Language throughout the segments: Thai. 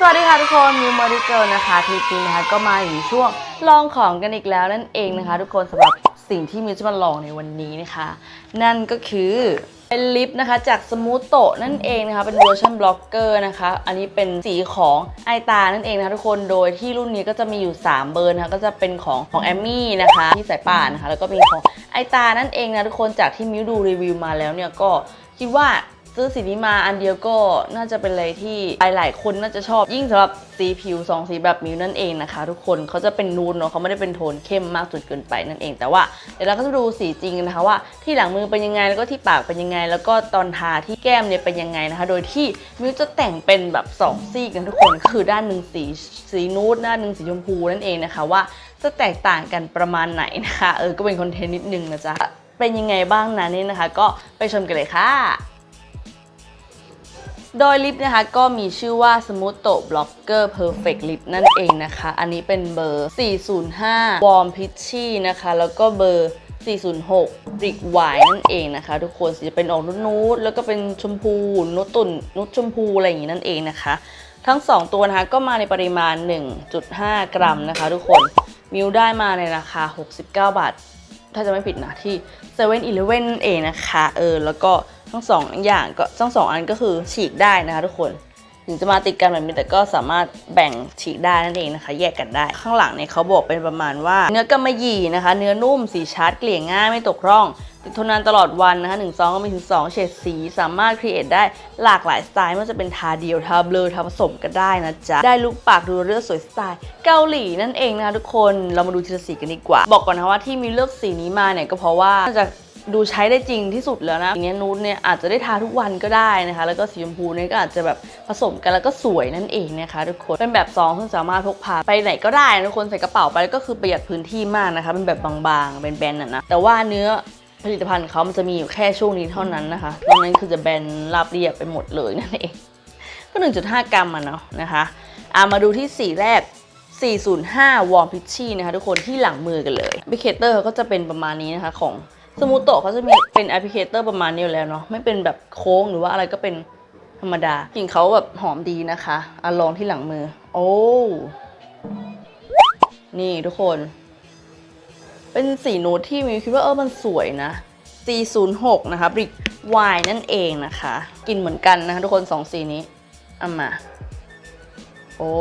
สวัสดีค่ะทุกคนมิวมอริเกิลนะคะคลิปนี้นะคะก็มาอยู่ช่วงลองของกันอีกแล้วนั่นเองนะคะ ทุกคนสำหรับสิ่งที่มิวจะมาลองในวันนี้นะคะ นั่นก็คือเป็นลิปนะคะจากสมูทโตนั่นเองนะคะ เป็นเวอร์ชันบล็อกเกอร์นะคะ อันนี้เป็นสีของไอตานั่นเองนะคะทุกคนโดยที่รุ่นนี้ก็จะมีอยู่ 3 เบอร์นะคะก็จะเป็นของของแอมมี่นะคะที่สายป่านนะคะ แล้วก็เป็นของไอตานั่นเองนะทุกคนจากที่มิวดูรีวิวมาแล้วเนี่ยก็คิดว่า ซื้อสีนี้มาอันเดียวก็น่าจะเป็นอะไรที่หลายๆคนน่าจะชอบยิ่งสำหรับสีผิวสองสีแบบมิวนั่นเองนะคะ ทุกคนเขาจะเป็นนูนเนาะเขาไม่ได้เป็นโทนเข้มมากจนเกินไปนั่นเอง แต่ว่าเดี๋ยวเราก็จะดูสีจริงนะคะว่าที่หลังมือเป็นยังไงแล้วก็ที่ปากเป็นยังไง แล้วก็ตอนทาที่แก้มเนี่ยเป็นยังไงนะคะ โดยที่มิวจะแต่งเป็นแบบสองซีกกันทุกคนคือด้านหนึ่งสีสีนูดด้านหนึ่งสีชมพูนั่นเองนะคะว่าจะแตกต่างกันประมาณไหนนะคะเออก็เป็นคอนเทนต์นิดนึงนะจ๊ะเป็นยังไงบ้างนะนี่นะคะ ก็ไปชมกันเลยค่ะ โดยลิปนะคะก็มีชื่อว่า Smooth Blocker Perfect Lip นั่นเองนะคะ อันนี้เป็นเบอร์ 405 Warm Peachy นะคะ แล้วก็เบอร์ 406 Brick White นั่นเองนะคะ ทุกคนสีจะเป็นออกนูดๆแล้วก็เป็นชมพูนุดตุ่นนุดชมพูอะไรอย่างนี้นั่นเองนะคะ ทั้ง 2 ตัวนะคะก็มาในปริมาณ 1.5 กรัมนะคะ ทุกคนมิวได้มาในราคา 69 บาท ถ้าจะไม่ผิดนะที่7 e เ e ่ e อนั่นเองนะคะ เออ แล้วก็ ทั้งสองอย่างก็ทั้งสองอันก็คือฉีกได้นะคะทุกคนถึงจะมาติดกันแบบนี้แต่ก็สามารถแบ่งฉีกได้นั่นเองนะคะ แยกกันได้ ข้างหลังเนี่ยเขาบอกเป็นประมาณว่า เนื้อกำมะหยี่นะคะ เนื้อนุ่มสีชัดเกลี่ยง่ายไม่ตกร่อง ติดทนนานตลอดวันนะคะหนึ่งซองก็มีถึง2เฉดสีสามารถครีเอทได้หลากหลายสไตล์ไม่ว่าจะเป็นทาเดียวทาเบลอทาผสมก็ได้นะจ๊ะได้ลุคปากดูเลือดสวยสไตล์เกาหลีนั่นเองนะคะทุกคนเรามาดูทีละสีกันดีกว่า บอกก่อนนะคะว่าที่มีเลือกสีนี้มาเนี่ยก็เพราะว่าน่าจะ ดูใช้ได้จริงที่สุดแล้วนะอย่างเงี้ยนูดเนี่ยอาจจะได้ทาทุกวันก็ได้นะคะ แล้วก็สีชมพูเนี่ยก็อาจจะแบบผสมกันแล้วก็สวยนั่นเองนะคะทุกคนเป็นแบบซองซึ่งสามารถพกพาไปไหนก็ได้นะทุกคนใส่กระเป๋าไปก็คือประหยัดพื้นที่มากนะคะเป็นแบบบางๆเป็นแบนๆน่ะนะแต่ว่าเนื้อผลิตภัณฑ์เขามันจะมีอยู่แค่ช่วงนี้เท่านั้นนะคะตอนนั้นคือจะแบนราบเรียบไปหมดเลยนั่นเอง ก็ 1.5 กรัมอะเนาะนะคะอะมาดูที่สีแรก 405 Warm Pitchy นะคะทุกคนที่หลังมือกันเลยแอปพลิเคเตอร์เขาก็จะเป็นประมาณนี้นะคะของ สมูโตะเขาจะมีเป็นแอปพลิเคเตอร์ประมาณนี้อยู่แล้วเนาะไม่เป็นแบบโค้งหรือว่าอะไรก็เป็นธรรมดากลิ่นเขาแบบหอมดีนะคะอะลองที่หลังมือ โอ้ นี่ทุกคน เป็นสีนูดที่มิวคิดว่าเออมันสวยนะ406 นะคะบริกวายนั่นเองนะคะกลิ่นเหมือนกันนะคะทุกคนสองสีนี้เอามา โอ้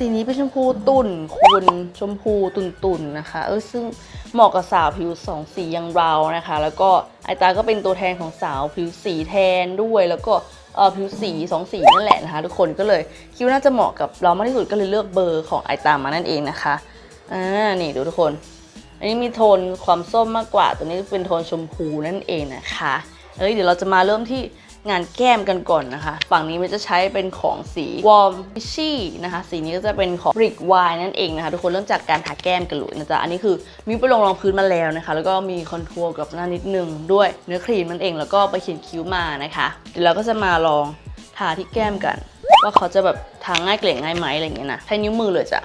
สีนี้เป็นชมพูตุ่นคุณ ชมพูตุ่นตุ่นๆนะคะ เออซึ่งเหมาะกับสาวผิวสองสีอย่างเรานะคะ แล้วก็ไอตาก็เป็นตัวแทนของสาวผิวสีแทนด้วย แล้วก็เออผิวสีสองสีนั่นแหละนะคะ ทุกคนก็เลยคิดว่าน่าจะเหมาะกับเรามากที่สุดก็เลยเลือกเบอร์ของไอตามานั่นเองนะคะอ่านี่ดูทุกคน อันนี้มีโทนความส้มมากกว่า ตัวนี้เป็นโทนชมพูนั่นเองนะคะเอ้ยเดี๋ยวเราจะมาเริ่มที่ งานแก้มกันก่อนนะคะ ฝั่งนี้มันจะใช้เป็นของสี Warm Fishy นะคะสีนี้ก็จะเป็นของ Brick Wine นั่นเองนะคะทุกคนเริ่มจากการทาแก้มกันเลยนะจ๊ะอันนี้คือมิวไปลงรองพื้นมาแล้วนะคะ แล้วก็มีคอนทัวร์กับหน้านิดนึงด้วยเนื้อครีมนั่นเองแล้วก็ไปเขียนคิ้วมานะคะเดี๋ยวเราก็จะมาลองทาที่แก้มกัน ว่าเขาจะแบบทาง่ายเกลี่ยง่ายไหมอะไรอย่างเงี้ยนะใช้นิ้วมือเลยจ้ะ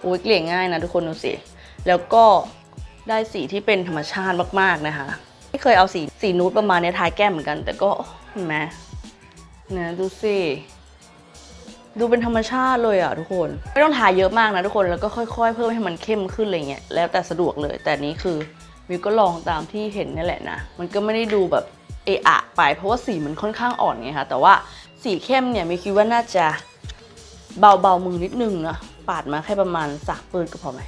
โอ้ยเกลี่ยง่ายนะทุกคนดูสิแล้วก็ได้สีที่เป็นธรรมชาติมากๆนะคะ เคยเอาสีสีนูดประมาณนี้ทาแก้มเหมือนกัน แต่ก็เห็นไหมเนี่ยดูสิดูเป็นธรรมชาติเลยอะทุกคน ไม่ต้องทาเยอะมากนะทุกคนแล้วก็ค่อยๆ เพิ่มให้มันเข้มขึ้นอะไรเงี้ยแล้วแต่สะดวกเลย แต่นี้คือมิวก็ลองตามที่เห็นนี่แหละนะ มันก็ไม่ได้ดูแบบเอะอะไป เพราะว่าสีมันค่อนข้างอ่อนไงคะแต่ว่าสีเข้มเนี่ยมิวคิดว่าน่าจะเบาๆมือนิดนึงนะปาดมาแค่ประมาณสามปืนก็พอไหม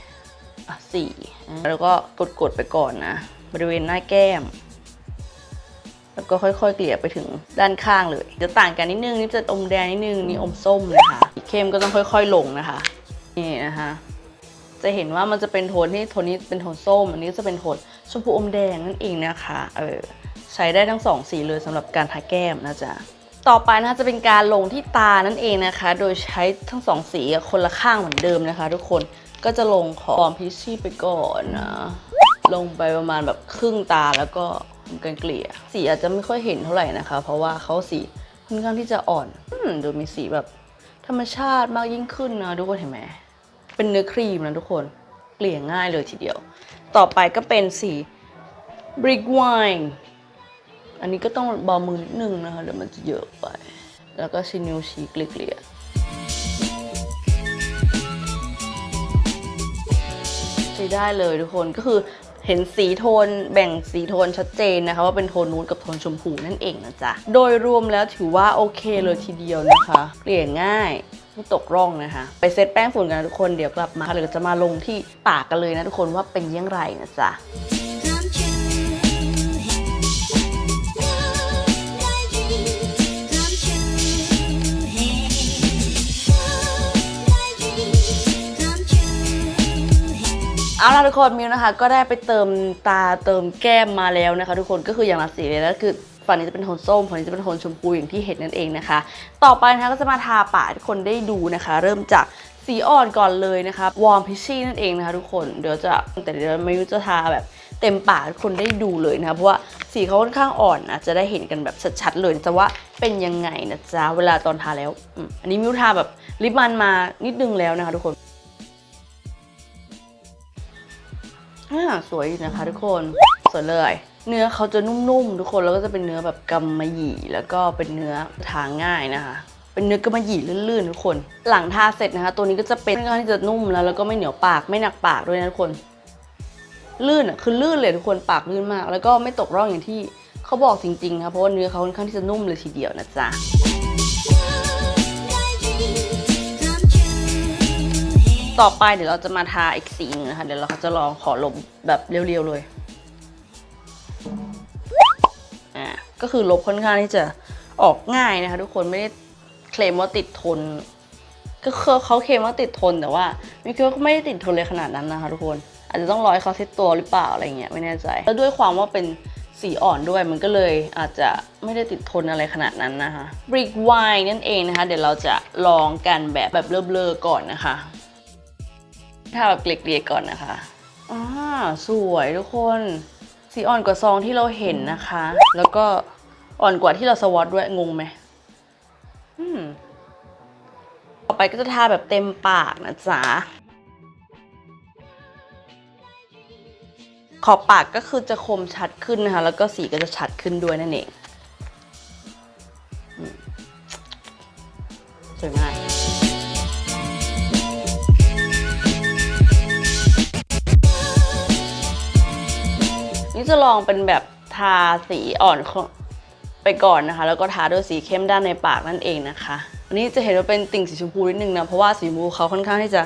อะสี่แล้วก็กดๆไปก่อนนะ บริเวณหน้าแก้ม แล้วก็ค่อยๆ เกลี่ยไปถึงด้านข้างเลย จะต่างกันนิดนึงนี่จะอมแดงนิดนึงนี่อมส้มนะคะเข้มก็ต้องค่อย ๆ ลงนะคะ นี่นะคะจะเห็นว่ามันจะเป็นโทนที่โทนนี้เป็นโทนส้ม อันนี้จะเป็นโทนชมพูอมแดงนั่นเองนะคะเออใช้ได้ทั้งสองสีเลยสำหรับการทาแก้มนะจ๊ะต่อไปนะคะจะเป็นการลงที่ตานั่นเองนะคะ โดยใช้ทั้งสองสีคนละข้างเหมือนเดิมนะคะ ทุกคนก็จะลงของพิชชี่ไปก่อนนะ ลงไปประมาณแบบครึ่งตาแล้วก็ทำการเกลี่ย สีอาจจะไม่ค่อยเห็นเท่าไหร่นะคะ เพราะว่าเขาสีค่อนข้างที่จะอ่อนอดูมีสีแบบธรรมชาติมากยิ่งขึ้นนะทุกคนเห็นไหมเป็นเนื้อครีมนะทุกคนเกลี่ยง่ายเลยทีเดียว ต่อไปก็เป็นสี brick wine อันนี้ก็ต้องเบามือนิดนึงนะคะเดี๋ยวมันจะเยอะไป แล้วก็ชินิวชีเกลี่ยใช้ได้เลยทุกคนก็คือ เห็นสีโทนแบ่งสีโทนชัดเจนนะคะว่าเป็นโทนนูดกับโทนชมพูนั่นเองนะจ๊ะ โดยรวมแล้วถือว่าโอเคเลยทีเดียวนะคะ เกลี่ยง่ายไม่ตกร่องนะคะ ไปเซตแป้งฝุ่นกันนะทุกคนเดี๋ยวกลับมาเดี๋ยวจะมาลงที่ปากกันเลยนะทุกคนว่าเป็นยังไงนะจ๊ะ เอาล่ะทุกคนมิวนะคะ ก็ได้ไปเติมตาเติมแก้มมาแล้วนะคะ ทุกคนก็คืออย่างละสีเลยแล้วคือฝั่งนี้จะเป็นโทนส้มฝั่งนี้จะเป็นโทนชมพูอย่างที่เห็นนั่นเองนะคะ ต่อไปนะคะก็จะมาทาปากทุกคนได้ดูนะคะ เริ่มจากสีอ่อนก่อนเลยนะคะวอร์มพิชชี่นั่นเองนะคะทุกคนเดี๋ยวจะแต่เดี๋ยวมิวจะทาแบบเต็มปากทุกคนได้ดูเลยนะคะเพราะว่าสีเขาค่อนข้างอ่อนนะจะได้เห็นกันแบบชัดๆเลยจะว่าเป็นยังไงนะจ๊ะเวลาตอนทาแล้วอันนี้มิวทาแบบลิปมันมานิดนึงแล้วนะคะทุกคน อ่าสวยอยู่นะคะทุกคนสวยเลย เนื้อเขาจะนุ่มๆทุกคนแล้วก็จะเป็นเนื้อแบบกำมะหยี่แล้วก็เป็นเนื้อทาง่ายนะคะ เป็นเนื้อกำมะหยี่ลื่นๆทุกคน หลังทาเสร็จนะคะ ตัวนี้ก็จะเป็นค่อนข้างที่จะนุ่มแล้วแล้วก็ไม่เหนียวปากไม่หนักปากด้วยนะทุกคน ลื่นอะคือลื่นเลยทุกคนปากลื่นมาก แล้วก็ไม่ตกร่องอย่างที่เขาบอกจริงๆค่ะเพราะว่าเนื้อเขาค่อนข้างที่จะนุ่มเลยทีเดียวนะจ๊ะ ต่อไปเดี๋ยวเราจะมาทาอีกสีนึงนะคะ เดี๋ยวเราจะลองขอลมแบบเรียวๆเลย อ่า ก็คือลบค่อนข้างที่จะออกง่ายนะคะ ทุกคนไม่ได้เคลมว่าติดทน ก็คือเขาเคลมว่าติดทนแต่ว่ามิคิดว่าก็ไม่ได้ติดทนเลยขนาดนั้นนะคะ ทุกคน อาจจะต้องรอให้เขาเซ็ตตัวหรือเปล่าอะไรเงี้ยไม่แน่ใจ แล้วด้วยความว่าเป็นสีอ่อนด้วยมันก็เลยอาจจะไม่ได้ติดทนอะไรขนาดนั้นนะคะ Brick Wine นั่นเองนะคะ เดี๋ยวเราจะลองกันแบบแบบเบลอๆก่อนนะคะ ถ้าแบบเกลี่ยๆก่อนนะคะอ่าสวยทุกคนสีอ่อนกว่าซองที่เราเห็นนะคะ แล้วก็อ่อนกว่าที่เราสวอตด้วยงงไหมอืมต่อไปก็จะทาแบบเต็มปากนะจ๊ะขอบปากก็คือจะคมชัดขึ้นนะคะ แล้วก็สีก็จะชัดขึ้นด้วยนั่นเองสวยมาก นี่จะลองเป็นแบบทาสีอ่อนไปก่อนนะคะ แล้วก็ทาด้วยสีเข้มด้านในปากนั่นเองนะคะอันนี้จะเห็นว่าเป็นติ่งสีชมพูนิดนึงนะเพราะว่าสีชมพูเขาค่อนข้างที่จะ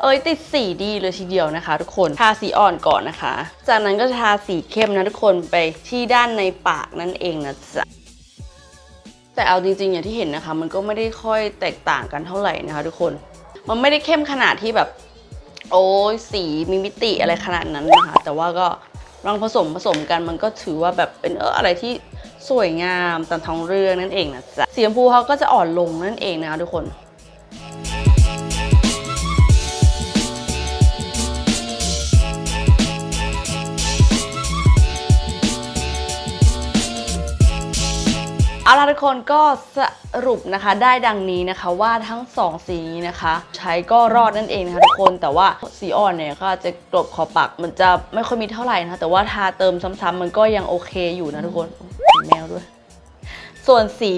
เอ้ยติดสีดีเลยทีเดียวนะคะ ทุกคนทาสีอ่อนก่อนนะคะ จากนั้นก็จะทาสีเข้มนะทุกคนไปที่ด้านในปากนั่นเองนะจ๊ะแต่เอาจริงๆอย่างที่เห็นนะคะ มันก็ไม่ได้ค่อยแตกต่างกันเท่าไหร่นะคะ ทุกคนมันไม่ได้เข้มขนาดที่แบบ โอ้ยสีมีมิติอะไรขนาดนั้นนะคะ แต่ว่าก็ ลองผสมผสมกันมันก็ถือว่าแบบเป็นเอออะไรที่สวยงามตามท้องเรื่องนั่นเองนะจ๊ะสีชมพูเขาก็จะอ่อนลงนั่นเองนะคะทุกคน เอาล่ะทุกคนก็สรุปนะคะได้ดังนี้นะคะว่าทั้งสองสีนี้นะคะ ใช้ก็รอดนั่นเองนะคะทุกคนแต่ว่าสีอ่อนเนี่ยก็จะกลบขอบปากมันจะไม่ค่อยมีเท่าไหร่นะคะแต่ว่าทาเติมซ้ำๆมันก็ยังโอเคอยู่นะทุกคนแมวด้วย ส่วนสี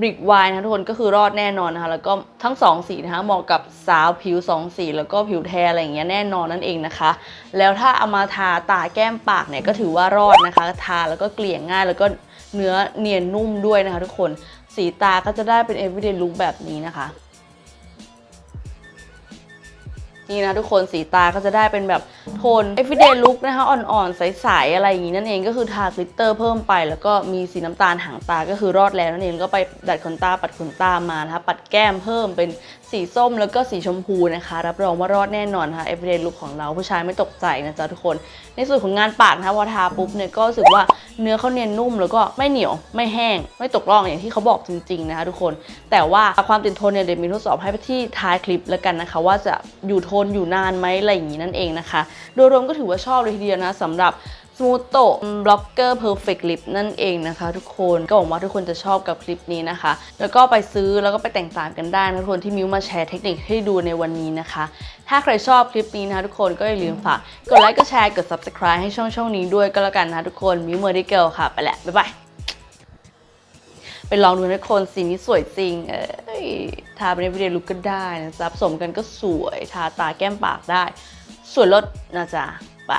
บริกไวน์นะคะทุกคนก็คือรอดแน่นอนนะคะ แล้วก็ทั้งสองสีนะคะเหมาะกับสาวผิวสองสี แล้วก็ผิวแทนอะไรอย่างเงี้ยแน่นอนนั่นเองนะคะ แล้วถ้าเอามาทาตาแก้มปากเนี่ยก็ถือว่ารอดนะคะทาแล้วก็เกลี่ยง่าย แล้วก็เนื้อเนียนนุ่มด้วยนะคะ ทุกคนสีตาก็จะได้เป็น everyday look แบบนี้นะคะ นี่นะทุกคนสีตาก็จะได้เป็นแบบโทน everyday look นะคะอ่อนๆ ใสๆ อะไรอย่างนี้นั่นเองก็คือทากลิตเตอร์เพิ่มไป แล้วก็มีสีน้ำตาลหางตาก็คือรอดแล้วนั่นเองก็ไปดัดขนตาปัดขนตามานะคะปัดแก้มเพิ่มเป็น สีส้มแล้วก็สีชมพูนะคะ รับรองว่ารอดแน่นอนค่ะ everyday look ของเราผู้ชายไม่ตกใจนะจ๊ะทุกคน ในส่วนของงานปากนะคะพอทาปุ๊บเนี่ยก็รู้สึกว่าเนื้อเขาเนียนนุ่มแล้วก็ไม่เหนียวไม่แห้ง ไม่ตกร่องอย่างที่เขาบอกจริงๆนะคะทุกคน แต่ว่าความติดทนเนี่ยเดี๋ยวมีทดสอบให้ที่ท้ายคลิปแล้วกันนะคะ ว่าจะอยู่ทนอยู่นานไหมอะไรอย่างนี้นั่นเองนะคะ โดยรวมก็ถือว่าชอบเลยทีเดียวนะสำหรับ Smooth t o Blocker Perfect Lip นั่นเองนะคะ ทุกคนก็หวังว่าทุกคนจะชอบกับคลิปนี้นะคะ แล้วก็ไปซื้อแล้วก็ไปแต่งตามกันได้นะทุกคนที่มิวมาแชร์เทคนิคให้ดูในวันนี้นะคะ ถ้าใครชอบคลิปนี้นะคะทุกคนก็อย่าลืมฝากกดไลค์กดแชร์กด subscribe ให้ช่องช่องนี้ด้วยก็แล้วกันนะทุกคนมิวเมอร์ดิเกิลค่ะไปแล้วบ๊ายบายไปลองดูนะทุกคนสีนี้สวยจริง เอ้ยทาไปในวิดีโอลุกก็ได้นะจ๊ะผสมกันก็สวย ทาตาแก้มปากได้ สวยลดนะจ๊ะ ไป